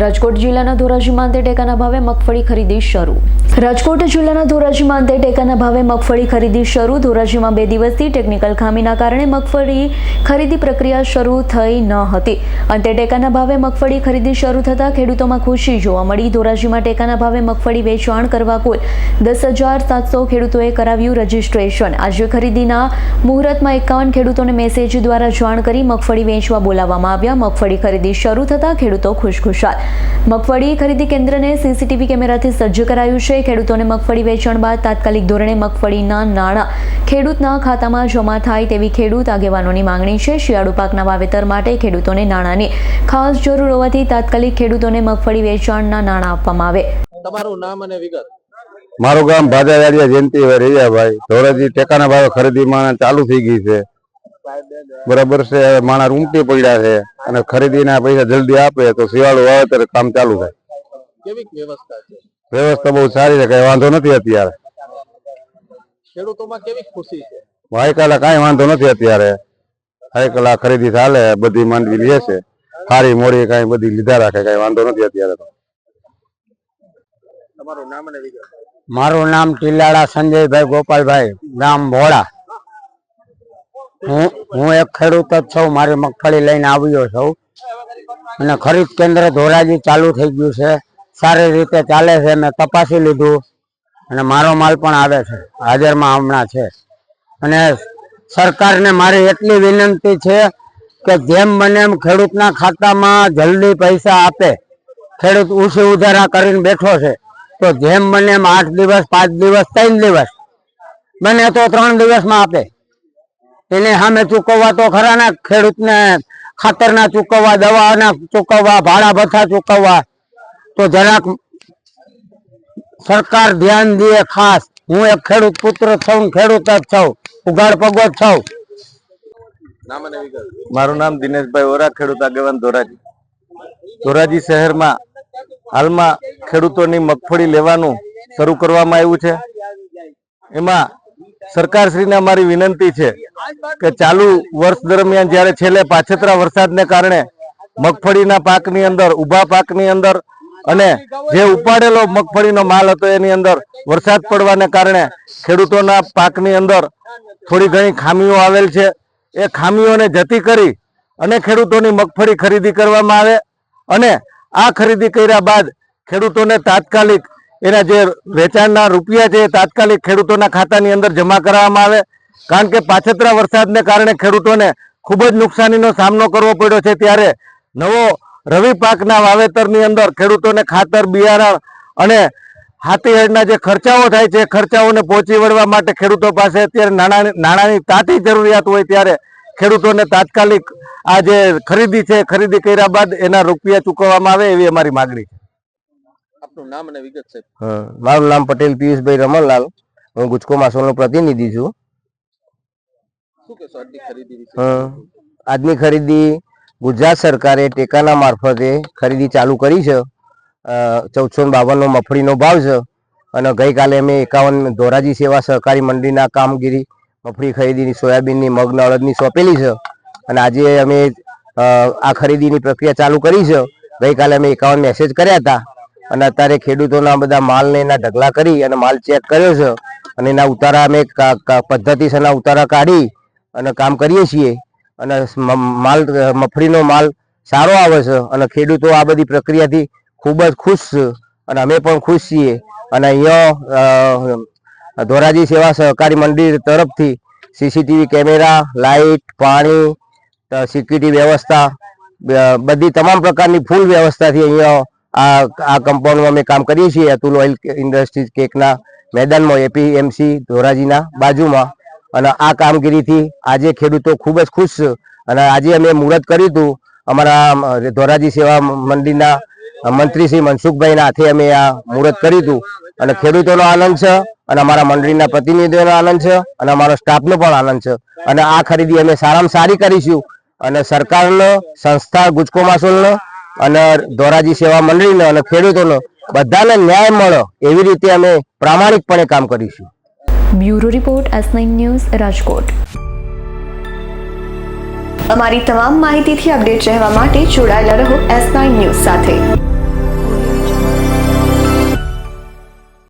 રાજકોટ જિલ્લાના ધોરાજીમાં અંતે ટેકાના ભાવે મગફળી ખરીદી શરૂ. રાજકોટ જિલ્લાના ધોરાજીમાં અંતે ટેકાના ભાવે મગફળી ખરીદી શરૂ. ધોરાજીમાં બે દિવસથી ટેકનિકલ ખામીના કારણે મગફળી ખરીદી પ્રક્રિયા શરૂ થઈ ન હતી. અંતે ટેકાના ભાવે મગફળી ખરીદી શરૂ થતાં ખેડૂતોમાં ખુશી જોવા મળી. ધોરાજીમાં ટેકાના ભાવે મગફળી વેચાણ કરવા કુલ દસ હજાર સાતસો ખેડૂતોએ કરાવ્યું રજીસ્ટ્રેશન. આજે ખરીદીના મુહૂર્તમાં એકાવન ખેડૂતોને મેસેજ દ્વારા જાણ કરી મગફળી વેચવા બોલાવવામાં આવ્યા. મગફળી ખરીદી શરૂ થતાં ખેડૂતો ખુશખુશાલ. મગફળી ખરીદી કેન્દ્રને સીસીટીવી કેમેરાથી સજ્જ કરાયું છે. ખેડૂતોને મગફળી વેચાણ બાદ તાત્કાલિક ધોરણે મગફળીના નાણાં ખેડૂતના ખાતામાં જમા થાય તેવી ખેડૂત આગેવાનોની માંગણી છે. શિયાળુ પાકના વાવેતર માટે ખેડૂતોને નાણાંની ખાસ જરૂર હોવાથી તાત્કાલિક ખેડૂતોને મગફળી વેચાણના નાણાં આપવામાં આવે. તમારું નામ અને વિગત. મારું ગામ ભાજાવાડિયા જયંતિભાઈ રૈયાભાઈ ધોરાજી ટેકાના ભાવે ખરીદીમાં ચાલુ થઈ ગઈ છે. બરાબર છે માણસ ઉમટી પડ્યા છે અને ખરીદીના પૈસા જલ્દી આપે તો શિયાળુ વાવેતર કામ ચાલુ થાય. કેવી વ્યવસ્થા છે? વ્યવસ્થા બહુ સારી છે કઈ વાંધો નથી અત્યારે. ખેડૂતોમાં કેવી ખુશી છે? વાયકાલા કાંઈ વાંધો નથી અત્યારે. વાયકાલા ખરીદી ચાલે બધી માંડવી લે છે. સારી મોડી કઈ બધી લીધા રાખે કઈ વાંધો નથી અત્યારે તો. તમારું નામ અને વિગત. મારું નામ ટીલાડા સંજયભાઈ ગોપાલભાઈ ગામ ભોળા. હું હું એક ખેડૂત જ છું, મારી મગફળી લઈને આવ્યો છું. અને ખરીદ કેન્દ્ર ધોરાજી ચાલુ થઈ ગયું છે. સારી રીતે ચાલે છે, મેં તપાસી લીધું. અને મારો માલ પણ આવે છે, હાજરમાં હમણાં છે. અને સરકારને મારી એટલી વિનંતી છે કે જેમ બને એમ ખેડૂતના ખાતામાં જલ્દી પૈસા આપે. ખેડૂત ઉછી ઉધારા કરીને બેઠો છે. તો જેમ બને એમ આઠ દિવસ, પાંચ દિવસ, ત્રણ દિવસ. બને તો ત્રણ દિવસમાં આપે. એને સામે ચૂકવવા તો ખરા ને ખેડૂતને ખાતરના ચૂકવવા દવાના ચૂકવવા ભાડા ભથ્થા ચૂકવવા. તો જરાક સરકાર ધ્યાન દે ખાસ. હું એક ખેડૂત પુત્ર છું ને ખેડૂત જ છું. ઉગાડ પગો જ છું. મારું નામ દિનેશભાઈ ઓરા ખેડૂત આગેવાન ધોરાજી. ધોરાજી શહેરમાં હાલમાં ખેડૂતોની મગફળી લેવાનું શરૂ કરવામાં આવ્યું છે. એમાં સરકારશ્રીને અમારી વિનંતી છે કે ચાલુ વર્ષ દરમિયાન જ્યારે છેલ્લે પાછતરા વરસાદને કારણે મગફળીના પાકની અંદર, ઊભા પાકની અંદર અને જે ઉપાડેલો મગફળીનો માલ હતો એની અંદર વરસાદ પડવાને કારણે ખેડૂતોના પાકની અંદર થોડી ઘણી ખામીઓ આવેલ છે. એ ખામીઓને જતી કરી અને ખેડૂતોની મગફળી ખરીદી કરવામાં આવે અને આ ખરીદી કર્યા બાદ ખેડૂતોને તાત્કાલિક એના જે વેચાણના રૂપિયા છે એ તાત્કાલિક ખેડૂતોના ખાતાની અંદર જમા કરવામાં આવે. કારણ કે પાછતરા વરસાદને કારણે ખેડૂતોને ખૂબ જ નુકસાનીનો સામનો કરવો પડ્યો છે. ત્યારે નવો રવિ પાકના વાવેતરની અંદર ખેડૂતોને ખાતર, બિયારણ અને હાથીહેડના જે ખર્ચાઓ થાય છે ખર્ચાઓને પહોંચી વળવા માટે ખેડૂતો પાસે અત્યારે નાણા, નાણાંની તાતી જરૂરિયાત હોય ત્યારે ખેડૂતોને તાત્કાલિક આ જે ખરીદી છે ખરીદી કર્યા બાદ એના રૂપિયા ચૂકવવામાં આવે એવી અમારી માગણી છે. આપનું નામ અને વિગત છે. મારું નામ પટેલ પિયુષભાઈ રમણલાલ. હું ગુજકો માસોલનો પ્રતિનિધિ છું. શું કહેશો આજની ખરીદી આજની ખરીદી ગુજરાત સરકારે ટેકાના મારફતે ખરીદી ચાલુ કરી છે. ચૌદસો બાવનનો મફળીનો ભાવ છે. અને ગઈકાલે અમે એકાવન ધોરાજી સેવા સહકારી મંડળીના કામગીરી મફળી ખરીદીની સોયાબીનની મગન અડદની સોંપેલી છે. અને આજે અમે આ ખરીદીની પ્રક્રિયા ચાલુ કરી છે. ગઈકાલે અમે એકાવન મેસેજ કર્યા હતા. અને અત્યારે ખેડૂતોના બધા માલને એના ઢગલા કરી અને માલ ચેક કર્યો છે અને એના ઉતારા અમે પદ્ધતિસરના ઉતારા કાઢી અને કામ કરીએ છીએ. અને માલ, મફળીનો માલ સારો આવે છે અને ખેડૂતો આ બધી પ્રક્રિયાથી ખૂબ જ ખુશ છે અને અમે પણ ખુશ છીએ. અને અહીંયા ધોરાજી સેવા સહકારી મંડળી તરફથી સીસીટીવી કેમેરા લાઇટ પાણી સિક્યુરિટી વ્યવસ્થા બધી તમામ પ્રકારની ફૂલ વ્યવસ્થાથી અહીંયા આ આ કમ્પાઉન્ડમાં અમે કામ કરીએ છીએ, અતુલ ઓઇલ ઇન્ડસ્ટ્રીઝ કેકના મેદાનમાં એપીએમસી ધોરાજીના બાજુમાં. અને આ કામગીરીથી આજે ખેડૂતો ખૂબ જ ખુશ અને આજે અમે મુહૂર્ત કર્યું હતું, અમારા ધોરાજી સેવા મંડળીના મંત્રી શ્રી મનસુખભાઈના હાથે અમે આ મુહૂર્ત કર્યું હતું. અને ખેડૂતોનો આનંદ છે, અને અમારા મંડળીના પ્રતિનિધિઓનો આનંદ છે, અને અમારા સ્ટાફનો પણ આનંદ છે. અને આ ખરીદી અમે સારામાં સારી કરીશું. અને સરકારનો, સંસ્થા ગુજકો માસોલનો અને ધોરાજી સેવા મંડળીને અને ખેડૂતોનો બધાને ન્યાય મળે એવી રીતે અમે પ્રામાણિકપણે કામ કરીશું. Bureau report S news Rajkot. અમારી તમામ માહિતીથી અપડેટ રહેવા માટે જોડાયેલા રહો એસ ન્યૂઝ સાથે.